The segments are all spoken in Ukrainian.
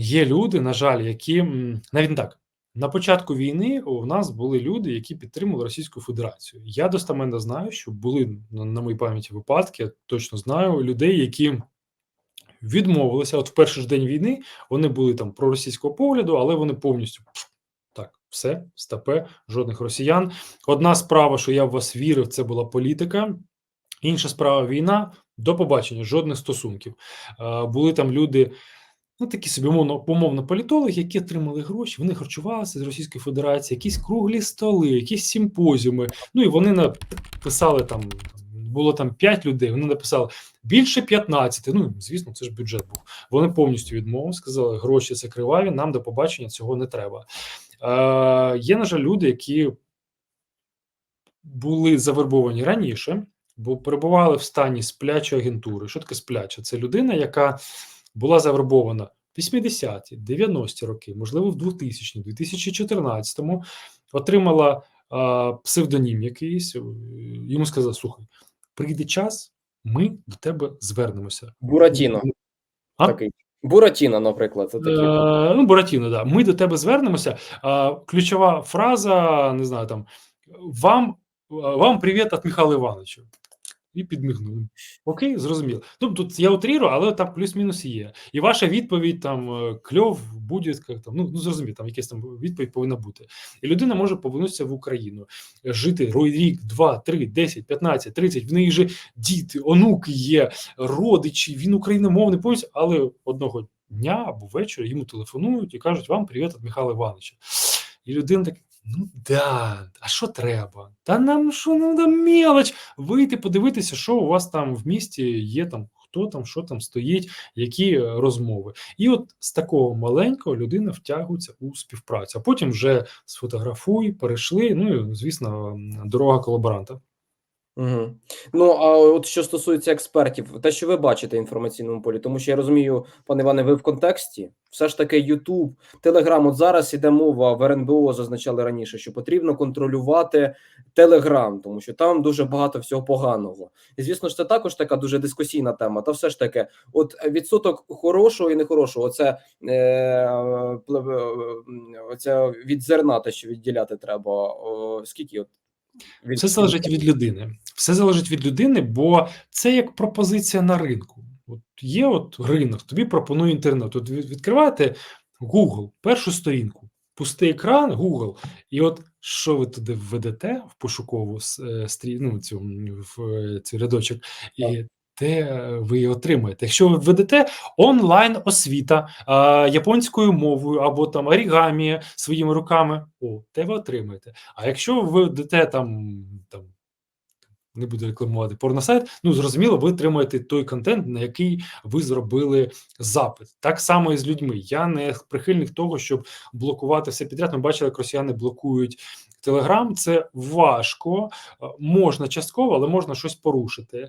Є люди, на жаль, які навіть так. На початку війни у нас були люди, які підтримували Російську Федерацію. Я достаменно знаю, що були на, на моїй пам'яті випадки, я точно знаю людей, які відмовилися. От в перший ж день війни вони були там проросійського погляду, але вони повністю так, все, стапе, жодних росіян. Одна справа, що я в вас вірив, це була політика. Інша справа війна. До побачення, жодних стосунків. Е, були там люди. Ну, такі собі умовно, умовно політологи, які отримали гроші, вони харчувалися з Російської Федерації, якісь круглі столи, якісь симпозіуми. Ну і вони написали там, було там 5 людей. Вони написали більше 15. Ну звісно, це ж бюджет був. Вони повністю відмовили, сказали, гроші це криваві, нам до побачення цього не треба. Е, Є, на жаль, люди, які були завербовані раніше, бо перебували в стані сплячої агентури. Що таке спляча? Це людина, яка була завербована в 80-ті, 90-ті роки, можливо, в 2000 2014-му, отримала а, псевдонім якийсь. е, Йому сказали: слухай, прийде час, ми до тебе звернемося. Буратіно. А? Такий. Буратіно, наприклад. Це такі. Е, ну, Буратіно, да. Ми до тебе звернемося. А, ключова фраза, не знаю, там вам, вам привіт від Михайла Івановича. І підмігнули. Окей, зрозуміло. Тут я утріру, але там плюс-мінус є. І ваша відповідь там е, кльов буде як там. Ну, ну зрозуміло, там якась там відповідь повинна бути. І людина може повернутися в Україну, жити рік, два, три, десять, п'ятнадцять, тридцять. В неї же діти, онуки є, родичі, він україномовний повністю, але одного дня або вечора йому телефонують і кажуть: вам привіт від Михайла Івановича. І людина так. Ну да, а що треба? Та нам що ну там мелоч вийти, подивитися, що у вас там в місті є там, хто там, що там стоїть, які е, розмови. І от з такого маленького людина втягується у співпрацю. А потім вже сфотографуй, перейшли. Ну і звісно, дорога колаборанта. Угу. Ну, а от що стосується експертів, те, що ви бачите в інформаційному полі, тому що я розумію, пане Іване, ви в контексті. Все ж таки, Ютуб, Телеграм. От зараз іде мова в РНБО, зазначали раніше, що потрібно контролювати Телеграм, тому що там дуже багато всього поганого. І звісно ж, це також така дуже дискусійна тема. Та все ж таки, от відсоток хорошого і нехорошого, оце, е, е, оце від зерна, те, що відділяти треба. О, скільки от Все залежить від людини. Все залежить від людини, бо це як пропозиція на ринку. От є от ринок, тобі пропонує інтернет. От відкриваєте Google, першу сторінку, пустий екран, Google, і от що ви туди введете в пошукову е, стрі, ну, цю, в цю цей рядочок, і те е, ви і отримаєте. Якщо ви введете онлайн освіта а, японською мовою або там орігамі своїми руками, о, те ви отримаєте. А якщо ви введете там, там не буду рекламувати порносайт, ну зрозуміло, ви отримаєте той контент, на який ви зробили запит. Так само і з людьми. Я не прихильник того, щоб блокувати все підряд. Ми бачили, як росіяни блокують Телеграм. Це важко, е, можна частково, але можна щось порушити. Е,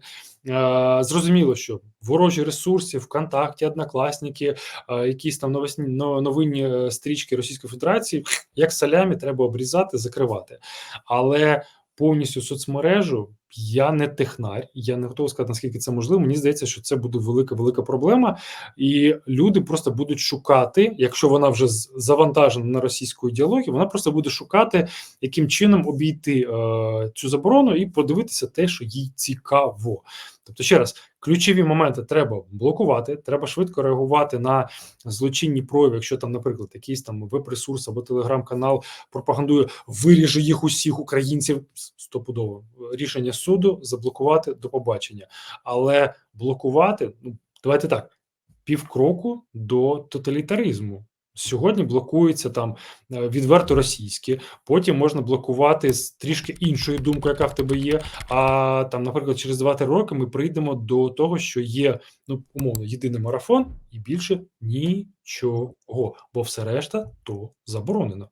Зрозуміло, що ворожі ресурси, ВКонтакті, Однокласники, е, якісь там новосні новинні стрічки Російської Федерації, як салямі, треба обрізати, закривати. Але повністю соцмережу я не технар, я не готовий сказати, наскільки це можливо. Мені здається, що це буде велика велика проблема, і люди просто будуть шукати, якщо вона вже завантажена на російську ідеологію, вона просто буде шукати, яким чином обійти е, цю заборону і подивитися те, що їй цікаво. Тобто, ще раз, ключові моменти треба блокувати, треба швидко реагувати на злочинні прояви, якщо там, наприклад, якийсь там веб-ресурс або телеграм-канал пропагандує виріже їх усіх українців стопудово рішення суду заблокувати до побачення, але блокувати ну давайте так півкроку до тоталітаризму. Сьогодні блокується там е, відверто російське, потім можна блокувати з трішки іншою думкою, яка в тебе є. А там, наприклад, через 2-3 роки ми прийдемо до того, що є ну умовно єдиний марафон, і більше нічого, бо все решта то заборонено.